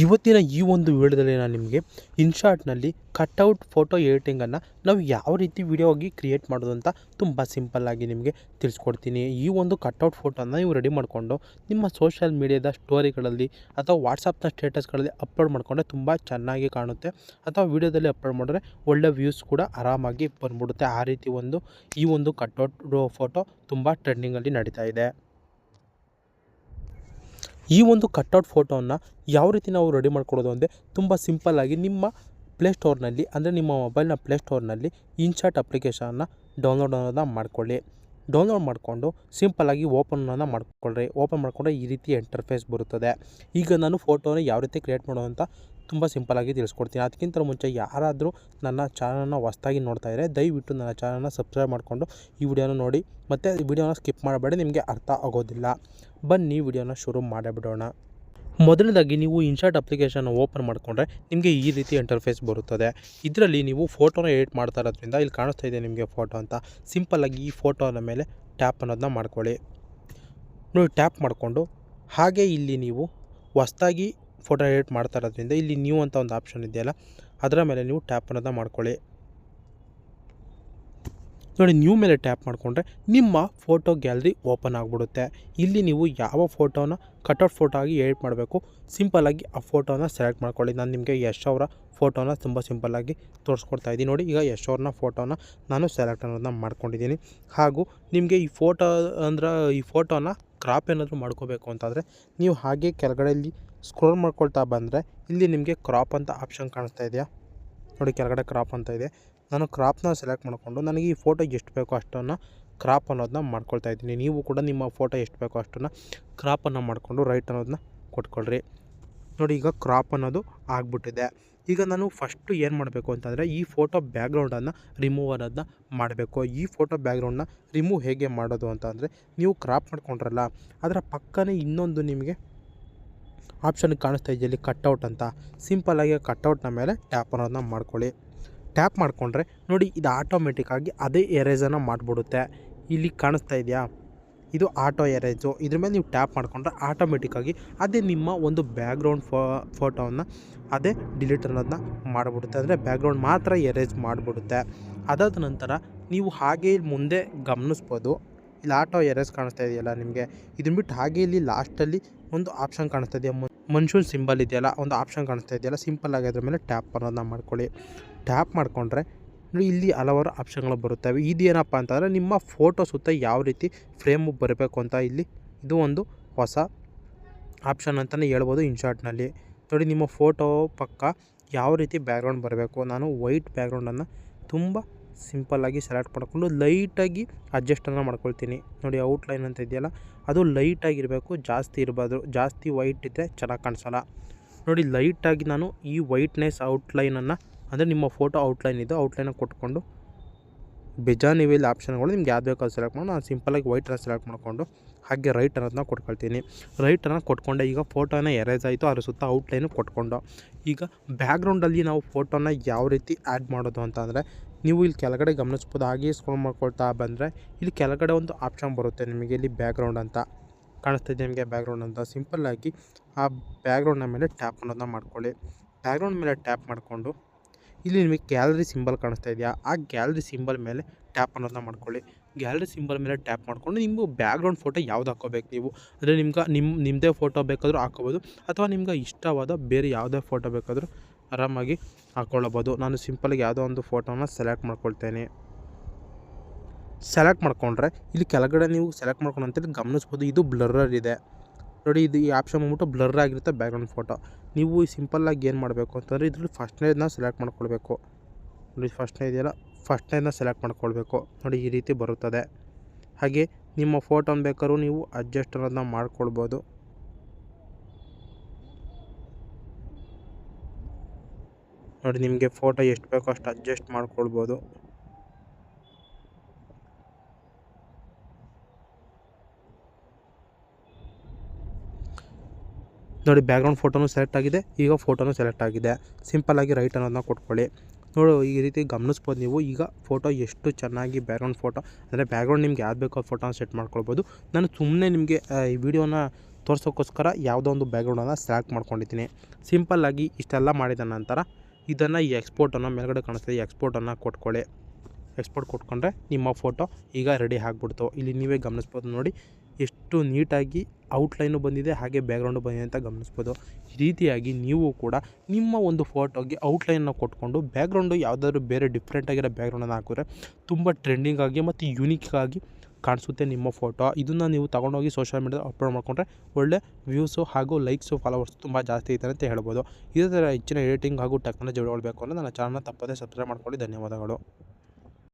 ಇವತ್ತಿನ ಈ ಒಂದು ವಿಡಿಯೋದಲ್ಲಿ ನಾನು ನಿಮಗೆ ಇನ್ಶಾರ್ಟ್ನಲ್ಲಿ ಕಟ್ಔಟ್ ಫೋಟೋ ಎಡಿಟಿಂಗನ್ನು ನಾವು ಯಾವ ರೀತಿ ವಿಡಿಯೋ ಆಗಿ ಕ್ರಿಯೇಟ್ ಮಾಡೋದು ಅಂತ ತುಂಬ ಸಿಂಪಲ್ಲಾಗಿ ನಿಮಗೆ ತಿಳಿಸ್ಕೊಡ್ತೀನಿ. ಈ ಒಂದು ಕಟ್ಔಟ್ ಫೋಟೋನ ನೀವು ರೆಡಿ ಮಾಡಿಕೊಂಡು ನಿಮ್ಮ ಸೋಷಿಯಲ್ ಮೀಡಿಯಾದ ಸ್ಟೋರಿಗಳಲ್ಲಿ ಅಥವಾ ವಾಟ್ಸಪ್ನ ಸ್ಟೇಟಸ್ಗಳಲ್ಲಿ ಅಪ್ಲೋಡ್ ಮಾಡಿಕೊಂಡ್ರೆ ತುಂಬ ಚೆನ್ನಾಗಿ ಕಾಣುತ್ತೆ. ಅಥವಾ ವಿಡಿಯೋದಲ್ಲಿ ಅಪ್ಲೋಡ್ ಮಾಡಿದ್ರೆ ಒಳ್ಳೆ ವ್ಯೂಸ್ ಕೂಡ ಆರಾಮಾಗಿ ಬಂದ್ಬಿಡುತ್ತೆ. ಆ ರೀತಿ ಒಂದು ಈ ಒಂದು ಕಟ್ಔಟ್ ಫೋಟೋ ತುಂಬ ಟ್ರೆಂಡಿಂಗಲ್ಲಿ ನಡೀತಾ ಇದೆ. ಈ ಒಂದು ಕಟ್ಔಟ್ ಫೋಟೋವನ್ನು ಯಾವ ರೀತಿ ನಾವು ರೆಡಿ ಮಾಡ್ಕೊಡೋದು ಅಂದರೆ ತುಂಬ ಸಿಂಪಲ್ಲಾಗಿ ನಿಮ್ಮ ಪ್ಲೇಸ್ಟೋರ್ನಲ್ಲಿ ಅಂದರೆ ನಿಮ್ಮ ಮೊಬೈಲ್ನ ಪ್ಲೇಸ್ಟೋರ್ನಲ್ಲಿ ಇನ್ಶಾಟ್ ಅಪ್ಲಿಕೇಶನ್ನ ಡೌನ್ಲೋಡ್ ಅನ್ನೋದನ್ನ ಮಾಡ್ಕೊಳ್ಳಿ. ಡೌನ್ಲೋಡ್ ಮಾಡಿಕೊಂಡು ಸಿಂಪಲ್ಲಾಗಿ ಓಪನನ್ನು ಮಾಡ್ಕೊಳ್ರಿ ಓಪನ್ ಮಾಡಿಕೊಂಡ್ರೆ ಈ ರೀತಿ ಇಂಟರ್ಫೇಸ್ ಬರುತ್ತದೆ. ಈಗ ನಾನು ಫೋಟೋನ ಯಾವ ರೀತಿ ಕ್ರಿಯೇಟ್ ಮಾಡೋದು ತುಂಬ ಸಿಂಪಲಾಗಿ ತಿಳಿಸ್ಕೊಡ್ತೀನಿ. ಅದಕ್ಕಿಂತ ಮುಂಚೆ ಯಾರಾದರೂ ನನ್ನ ಚಾನಲ್ನ ಹೊಸ್ದಾಗಿ ನೋಡ್ತಾ ಇದ್ದರೆ ದಯವಿಟ್ಟು ನನ್ನ ಚಾನಲ್ನ ಸಬ್ಸ್ಕ್ರೈಬ್ ಮಾಡಿಕೊಂಡು ಈ ವಿಡಿಯೋನ ನೋಡಿ. ಮತ್ತು ಈ ವಿಡಿಯೋನ ಸ್ಕಿಪ್ ಮಾಡಬೇಡಿ, ನಿಮಗೆ ಅರ್ಥ ಆಗೋದಿಲ್ಲ. ಬನ್ನಿ, ವಿಡಿಯೋನ ಶುರು ಮಾಡಿಬಿಡೋಣ ಮೊದಲನೇದಾಗಿ ನೀವು ಇನ್ಶಾರ್ಟ್ ಅಪ್ಲಿಕೇಶನ್ ಓಪನ್ ಮಾಡಿಕೊಂಡ್ರೆ ನಿಮಗೆ ಈ ರೀತಿ ಇಂಟರ್ಫೇಸ್ ಬರುತ್ತದೆ. ಇದರಲ್ಲಿ ನೀವು ಫೋಟೋನ ಎಡಿಟ್ ಮಾಡ್ತಾ ಇರೋದ್ರಿಂದ ಇಲ್ಲಿ ಕಾಣಿಸ್ತಾ ಇದೆ ನಿಮಗೆ ಫೋಟೋ ಅಂತ. ಸಿಂಪಲ್ಲಾಗಿ ಈ ಫೋಟೋನ ಮೇಲೆ ಟ್ಯಾಪ್ ಅನ್ನೋದನ್ನ ಮಾಡ್ಕೊಳ್ಳಿ. ನೋಡಿ, ಟ್ಯಾಪ್ ಮಾಡಿಕೊಂಡು ಹಾಗೆ ಇಲ್ಲಿ ನೀವು ಹೊಸ್ದಾಗಿ ಫೋಟೋ ಎಡಿಟ್ ಮಾಡ್ತಾ ಇರೋದ್ರಿಂದ ಇಲ್ಲಿ ನ್ಯೂ ಅಂತ ಒಂದು ಆಪ್ಷನ್ ಇದೆಯಲ್ಲ, ಅದರ ಮೇಲೆ ನೀವು ಟ್ಯಾಪ್ ಅನ್ನೋದನ್ನ ಮಾಡ್ಕೊಳ್ಳಿ. ನೋಡಿ ನ್ಯೂ ಮೇಲೆ ಟ್ಯಾಪ್ ಮಾಡಿಕೊಂಡ್ರೆ ನಿಮ್ಮ ಫೋಟೋ ಗ್ಯಾಲರಿ ಓಪನ್ ಆಗಿಬಿಡುತ್ತೆ. ಇಲ್ಲಿ ನೀವು ಯಾವ ಫೋಟೋನ ಕಟೌಟ್ ಫೋಟೋ ಆಗಿ ಎಡಿಟ್ ಮಾಡಬೇಕು ಸಿಂಪಲ್ಲಾಗಿ ಆ ಫೋಟೋನ ಸೆಲೆಕ್ಟ್ ಮಾಡ್ಕೊಳ್ಳಿ. ನಾನು ನಿಮಗೆ ಯಶ್ ಅವರ ಫೋಟೋನ ತುಂಬ ಸಿಂಪಲ್ಲಾಗಿ ತೋರಿಸ್ಕೊಡ್ತಾ ಇದ್ದೀನಿ. ನೋಡಿ, ಈಗ ಯಶ್ ಅವ್ರನ್ನ ಫೋಟೋನ ನಾನು ಸೆಲೆಕ್ಟ್ ಅನ್ನೋದನ್ನ ಮಾಡ್ಕೊಂಡಿದ್ದೀನಿ. ಹಾಗೂ ನಿಮಗೆ ಈ ಫೋಟೋ ಅಂದ್ರೆ ಈ ಫೋಟೋನ ಕ್ರಾಪ್ ಏನಾದರೂ ಮಾಡ್ಕೋಬೇಕು ಅಂತಂದರೆ ನೀವು ಹಾಗೆ ಕೆಳಗಡೆ ಇಲ್ಲಿ ಸ್ಕ್ರೋಲ್ ಮಾಡ್ಕೊಳ್ತಾ ಬಂದರೆ ಇಲ್ಲಿ ನಿಮಗೆ ಕ್ರಾಪ್ ಅಂತ ಆಪ್ಷನ್ ಕಾಣಿಸ್ತಾ ಇದೆಯಾ? ನೋಡಿ ಕೆಳಗಡೆ ಕ್ರಾಪ್ ಅಂತ ಇದೆ. ನಾನು ಕ್ರಾಪ್ನ ಸೆಲೆಕ್ಟ್ ಮಾಡಿಕೊಂಡು ನನಗೆ ಈ ಫೋಟೋ ಎಷ್ಟು ಬೇಕೋ ಅಷ್ಟನ್ನು ಕ್ರಾಪ್ ಅನ್ನೋದನ್ನ ಮಾಡ್ಕೊಳ್ತಾ ಇದ್ದೀನಿ. ನೀವು ಕೂಡ ನಿಮ್ಮ ಫೋಟೋ ಎಷ್ಟು ಬೇಕೋ ಅಷ್ಟನ್ನು ಕ್ರಾಪನ್ನು ಮಾಡಿಕೊಂಡು ರೈಟ್ ಅನ್ನೋದನ್ನ ಕೊಟ್ಕೊಳ್ರಿ. ನೋಡಿ ಈಗ ಕ್ರಾಪ್ ಅನ್ನೋದು ಆಗಿಬಿಟ್ಟಿದೆ. ಈಗ ನಾನು ಫಸ್ಟು ಏನು ಮಾಡಬೇಕು ಅಂತಂದರೆ ಈ ಫೋಟೋ ಬ್ಯಾಕ್ಗ್ರೌಂಡನ್ನು ರಿಮೂವ್ ಅನ್ನೋದನ್ನ ಮಾಡಬೇಕು. ಈ ಫೋಟೋ ಬ್ಯಾಕ್ಗ್ರೌಂಡನ್ನ ರಿಮೂವ್ ಹೇಗೆ ಮಾಡೋದು ಅಂತಂದರೆ ನೀವು ಕ್ರಾಪ್ ಮಾಡ್ಕೊಂಡ್ರಲ್ಲ, ಅದರ ಪಕ್ಕನೇ ಇನ್ನೊಂದು ನಿಮಗೆ ಆಪ್ಷನ್ ಕಾಣಿಸ್ತಾ ಇದೆಯಲ್ಲಿ ಕಟ್ಔಟ್ ಅಂತ. ಸಿಂಪಲ್ಲಾಗಿ ಕಟ್ಔಟ್ನ ಮೇಲೆ ಟ್ಯಾಪ್ ಅನ್ನೋದನ್ನ ಮಾಡ್ಕೊಳ್ಳಿ. ಟ್ಯಾಪ್ ಮಾಡಿಕೊಂಡ್ರೆ ನೋಡಿ ಇದು ಆಟೋಮೆಟಿಕ್ಕಾಗಿ ಅದೇ ಎರೇಸನ್ನು ಮಾಡಿಬಿಡುತ್ತೆ. ಇಲ್ಲಿ ಕಾಣಿಸ್ತಾ ಇದೆಯಾ? ಇದು ಆಟೋ ಎರೇಜು. ಇದ್ರ ಮೇಲೆ ನೀವು ಟ್ಯಾಪ್ ಮಾಡಿಕೊಂಡ್ರೆ ಆಟೋಮೆಟಿಕ್ಕಾಗಿ ಅದೇ ನಿಮ್ಮ ಒಂದು ಬ್ಯಾಕ್ಗ್ರೌಂಡ್ ಫೋ ಫೋಟೋವನ್ನು ಅದೇ ಡಿಲೀಟ್ ಅನ್ನೋದನ್ನ ಮಾಡಿಬಿಡುತ್ತೆ. ಅಂದರೆ ಬ್ಯಾಕ್ಗ್ರೌಂಡ್ ಮಾತ್ರ ಎರೇಜ್ ಮಾಡಿಬಿಡುತ್ತೆ. ಅದಾದ ನಂತರ ನೀವು ಹಾಗೆ ಮುಂದೆ ಗಮನಿಸ್ಬೋದು. ಇಲ್ಲಿ ಆಟೋ ಎರೇಸ್ ಕಾಣಿಸ್ತಾ ಇದೆಯಲ್ಲ ನಿಮಗೆ. ಇದನ್ನ ಬಿಟ್ಟು ಹಾಗೆ ಇಲ್ಲಿ ಲಾಸ್ಟಲ್ಲಿ ಒಂದು ಆಪ್ಷನ್ ಕಾಣಿಸ್ತಾ ಇದೆಯಾ? ಮನುಷ್ಯನ ಸಿಂಬಲ್ ಇದೆಯಲ್ಲ, ಒಂದು ಆಪ್ಷನ್ ಕಾಣಿಸ್ತಾ ಇದೆಯಲ್ಲ ಸಿಂಪಲ್ ಆಗಿ ಅದ್ರ ಮೇಲೆ ಟ್ಯಾಪ್ ಅನ್ನೋದನ್ನ ಮಾಡ್ಕೊಳ್ಳಿ. ಟ್ಯಾಪ್ ಮಾಡಿಕೊಂಡ್ರೆ ಇಲ್ಲಿ ಹಲವಾರು ಆಪ್ಷನ್ಗಳು ಬರುತ್ತವೆ. ಇದೇನಪ್ಪ ಅಂತಂದರೆ ನಿಮ್ಮ ಫೋಟೋ ಸುತ್ತ ಯಾವ ರೀತಿ ಫ್ರೇಮು ಬರಬೇಕು ಅಂತ ಇಲ್ಲಿ ಇದು ಒಂದು ಹೊಸ ಆಪ್ಷನ್ ಅಂತಲೇ ಹೇಳ್ಬೋದು ಇನ್ಶಾರ್ಟ್ನಲ್ಲಿ ನೋಡಿ, ನಿಮ್ಮ ಫೋಟೋ ಪಕ್ಕ ಯಾವ ರೀತಿ ಬ್ಯಾಕ್ಗ್ರೌಂಡ್ ಬರಬೇಕು? ನಾನು ವೈಟ್ ಬ್ಯಾಕ್ಗ್ರೌಂಡನ್ನು ತುಂಬ ಸಿಂಪಲ್ಲಾಗಿ ಸೆಲೆಕ್ಟ್ ಮಾಡಿಕೊಂಡು ಲೈಟಾಗಿ ಅಡ್ಜಸ್ಟನ್ನು ಮಾಡ್ಕೊಳ್ತೀನಿ. ನೋಡಿ ಔಟ್ಲೈನ್ ಅಂತ ಇದೆಯಲ್ಲ, ಅದು ಲೈಟಾಗಿರಬೇಕು ಜಾಸ್ತಿ ಇರಬಾರ್ದು, ಜಾಸ್ತಿ ವೈಟ್ ಇದ್ದರೆ ಚೆನ್ನಾಗಿ ಕಾಣಿಸಲ್ಲ. ನೋಡಿ ಲೈಟಾಗಿ ನಾನು ಈ ವೈಟ್ನೆಸ್ ಔಟ್ಲೈನನ್ನು ಅಂದರೆ ನಿಮ್ಮ ಫೋಟೋ ಔಟ್ಲೈನ್ ಇದು, ಔಟ್ಲೈನ ಕೊಟ್ಕೊಂಡು ಬೇಜಾನ್ ಇವೆಲ್ಲ ಆಪ್ಷನ್ಗಳು ನಿಮ್ಗೆ ಯಾವ್ದು ಬೇಕೋ ಸೆಲೆಕ್ಟ್ ಮಾಡಿ ನಾನು ಸಿಂಪಲಾಗಿ ವೈಟನ್ನು ಸೆಲೆಕ್ಟ್ ಮಾಡಿಕೊಂಡು ಹಾಗೆ ರೈಟ್ ಅನ್ನೋದನ್ನ ಕೊಟ್ಕೊಳ್ತೀನಿ. ರೈಟನ್ನು ಕೊಟ್ಕೊಂಡೆ, ಈಗ ಫೋಟೋನ ಎರೇಸ್ ಆಯಿತು, ಅದ್ರ ಸುತ್ತ ಔಟ್ಲೈನು ಕೊಟ್ಕೊಂಡು. ಈಗ ಬ್ಯಾಕ್ಗ್ರೌಂಡಲ್ಲಿ ನಾವು ಫೋಟೋನ ಯಾವ ರೀತಿ ಆ್ಯಡ್ ಮಾಡೋದು ಅಂತ ಅಂದರೆ, ನೀವು ಇಲ್ಲಿ ಕೆಳಗಡೆ ಗಮನಿಸ್ಬೋದು ಹಾಗೆ ಸ್ಕ್ರೋಲ್ ಮಾಡ್ಕೊಳ್ತಾ ಬಂದರೆ, ಇಲ್ಲಿ ಕೆಳಗಡೆ ಒಂದು ಆಪ್ಷನ್ ಬರುತ್ತೆ ನಿಮಗೆ ಇಲ್ಲಿ ಬ್ಯಾಕ್ಗ್ರೌಂಡ್ ಅಂತ. ಕಾಣಿಸ್ತಿದೆ ನಿಮಗೆ ಬ್ಯಾಕ್ಗ್ರೌಂಡ್ ಅಂತ. ಸಿಂಪಲ್ಲಾಗಿ ಆ ಬ್ಯಾಕ್ಗ್ರೌಂಡ್ನ ಮೇಲೆ ಟ್ಯಾಪ್ ಅನ್ನೋದನ್ನ ಮಾಡ್ಕೊಳ್ಳಿ. ಬ್ಯಾಕ್ಗ್ರೌಂಡ್ ಮೇಲೆ ಟ್ಯಾಪ್ ಮಾಡಿಕೊಂಡು ಇಲ್ಲಿ ನಿಮಗೆ ಗ್ಯಾಲರಿ ಸಿಂಬಲ್ ಕಾಣಿಸ್ತಾ ಇದೆಯಾ? ಆ ಗ್ಯಾಲರಿ ಸಿಂಬಲ್ ಮೇಲೆ ಟ್ಯಾಪ್ ಅನ್ನೋದನ್ನ ಮಾಡ್ಕೊಳ್ಳಿ. ಗ್ಯಾಲರಿ ಸಿಂಬಲ್ ಮೇಲೆ ಟ್ಯಾಪ್ ಮಾಡಿಕೊಂಡು ನಿಮ್ಮ ಬ್ಯಾಕ್ಗ್ರೌಂಡ್ ಫೋಟೋ ಯಾವ್ದು ಹಾಕೋಬೇಕು ನೀವು? ಅಂದರೆ ನಿಮ್ಗೆ ನಿಮ್ಮ ನಿಮ್ಮದೇ ಫೋಟೋ ಬೇಕಾದರೂ ಹಾಕೋಬೋದು ಅಥವಾ ನಿಮ್ಗೆ ಇಷ್ಟವಾದ ಬೇರೆ ಯಾವುದೇ ಫೋಟೋ ಬೇಕಾದರೂ ಆರಾಮಾಗಿ ಹಾಕ್ಕೊಳ್ಳಬೋದು ನಾನು ಸಿಂಪಲ್ಗೆ ಯಾವುದೋ ಒಂದು ಫೋಟೋನ ಸೆಲೆಕ್ಟ್ ಮಾಡ್ಕೊಳ್ತೇನೆ. ಸೆಲೆಕ್ಟ್ ಮಾಡಿಕೊಂಡ್ರೆ ಇಲ್ಲಿ ಕೆಳಗಡೆ ನೀವು ಸೆಲೆಕ್ಟ್ ಮಾಡ್ಕೊಂಡು ಅಂತೇಳಿ ಗಮನಿಸ್ಬೋದು. ಇದು ಬ್ಲರ್ರರ್ ಇದೆ. ನೋಡಿ, ಇದು ಈ ಆಪ್ಷನ್ ಬಂದ್ಬಿಟ್ಟು ಬ್ಲರ್ ಆಗಿರುತ್ತೆ ಬ್ಯಾಕ್ಗ್ರೌಂಡ್ ಫೋಟೋ ನೀವು ಸಿಂಪಲ್ಲಾಗಿ ಏನು ಮಾಡಬೇಕು ಅಂತಂದರೆ, ಇದ್ರಲ್ಲಿ ಫಸ್ಟ್ನೇದನ್ನ ಸೆಲೆಕ್ಟ್ ಮಾಡ್ಕೊಳ್ಬೇಕು. ನೋಡಿ ಫಸ್ಟ್ನೇ ಇದೆಯಲ್ಲ? ಫಸ್ಟ್ನೇದನ್ನ ಸೆಲೆಕ್ಟ್ ಮಾಡ್ಕೊಳ್ಬೇಕು. ನೋಡಿ, ಈ ರೀತಿ ಬರುತ್ತದೆ. ಹಾಗೆ ನಿಮ್ಮ ಫೋಟೋನ ಬೇಕಾದ್ರೂ ನೀವು ಅಡ್ಜಸ್ಟ್ ಅನ್ನೋದನ್ನ ಮಾಡ್ಕೊಳ್ಬೋದು. ನೋಡಿ, ನಿಮಗೆ ಫೋಟೋ ಎಷ್ಟು ಬೇಕೋ ಅಷ್ಟು ಅಡ್ಜಸ್ಟ್ ಮಾಡ್ಕೊಳ್ಬೋದು. ನೋಡಿ ಬ್ಯಾಕ್ಗ್ರೌಂಡ್ ಫೋಟೋನು ಸೆಲೆಕ್ಟ್ ಆಗಿದೆ, ಈಗ ಫೋಟೋನು ಸೆಲೆಕ್ಟ್ ಆಗಿದೆ. ಸಿಂಪಲ್ಲಾಗಿ ರೈಟ್ ಅನ್ನೋದನ್ನ ಕೊಟ್ಕೊಳ್ಳಿ. ನೋಡು, ಈ ರೀತಿ ಗಮನಿಸ್ಬೋದು ನೀವು. ಈಗ ಫೋಟೋ ಎಷ್ಟು ಚೆನ್ನಾಗಿ ಬ್ಯಾಕ್ಗ್ರೌಂಡ್ ಫೋಟೋ ಅಂದರೆ ಬ್ಯಾಕ್ಗ್ರೌಂಡ್ ನಿಮ್ಗೆ ಯಾವ್ದು ಬೇಕೋ ಫೋಟೋನ ಸೆಟ್ ಮಾಡ್ಕೊಳ್ಬೋದು. ನಾನು ಸುಮ್ಮನೆ ನಿಮಗೆ ಈ ವಿಡಿಯೋನ ತೋರಿಸೋಕ್ಕೋಸ್ಕರ ಯಾವುದೋ ಒಂದು ಬ್ಯಾಕ್ಗ್ರೌಂಡನ್ನು ಸೆಲೆಕ್ಟ್ ಮಾಡ್ಕೊಂಡಿದ್ದೀನಿ. ಸಿಂಪಲ್ಲಾಗಿ ಇಷ್ಟೆಲ್ಲ ಮಾಡಿದ ನಂತರ ಇದನ್ನು ಈ ಎಕ್ಸ್ಪೋರ್ಟನ್ನು ಮೇಲ್ಗಡೆ ಕಾಣಿಸ್ತದೆ ಎಕ್ಸ್ಪೋರ್ಟನ್ನು ಕೊಟ್ಕೊಳ್ಳಿ. ಎಕ್ಸ್ಪೋರ್ಟ್ ಕೊಟ್ಕೊಂಡ್ರೆ ನಿಮ್ಮ ಫೋಟೋ ಈಗ ರೆಡಿ ಆಗಿಬಿಡ್ತು. ಇಲ್ಲಿ ನೀವೇ ಗಮನಿಸ್ಬೋದು ನೋಡಿ. ಎಷ್ಟು ನೀಟಾಗಿ ಔಟ್ಲೈನು ಬಂದಿದೆ, ಹಾಗೆ ಬ್ಯಾಗ್ರೌಂಡು ಬಂದಿದೆ ಅಂತ ಗಮನಿಸ್ಬೋದು. ಈ ರೀತಿಯಾಗಿ ನೀವು ಕೂಡ ನಿಮ್ಮ ಒಂದು ಫೋಟೋಗೆ ಔಟ್ಲೈನ್ನ ಕೊಟ್ಕೊಂಡು ಬ್ಯಾಗ್ರೌಂಡು ಯಾವುದಾದ್ರು ಬೇರೆ ಡಿಫ್ರೆಂಟ್ ಆಗಿರೋ ಬ್ಯಾಗ್ರೌಂಡನ್ನು ಹಾಕಿದ್ರೆ ತುಂಬ ಟ್ರೆಂಡಿಂಗ್ ಆಗಿ ಮತ್ತು ಆಗಿ ಕಾಣಿಸುತ್ತೆ ನಿಮ್ಮ ಫೋಟೋ. ಇದನ್ನು ನೀವು ತಗೊಂಡೋಗಿ ಸೋಷಿಯಲ್ ಮೀಡಿಯಾದಲ್ಲಿ ಅಪ್ಲೋಡ್ ಮಾಡಿಕೊಂಡ್ರೆ ಒಳ್ಳೆ ವ್ಯೂಸು ಹಾಗೂ ಲೈಕ್ಸು ಫಾಲೋವರ್ಸ್ ತುಂಬ ಜಾಸ್ತಿ ಐತೆ ಅಂತ ಹೇಳ್ಬೋದು. ಇದೇ ಥರ ಹೆಚ್ಚಿನ ಎಡಿಟಿಂಗ್ ಹಾಗೂ ಟೆಕ್ನಾಲಜಿ ಬೇಕು ಅಂದರೆ ನನ್ನ ಚಾನಲ್ನ ತಪ್ಪದೇ ಸಬ್ಸ್ಕ್ರೈಬ್ ಮಾಡ್ಕೊಳ್ಳಿ. ಧನ್ಯವಾದಗಳು.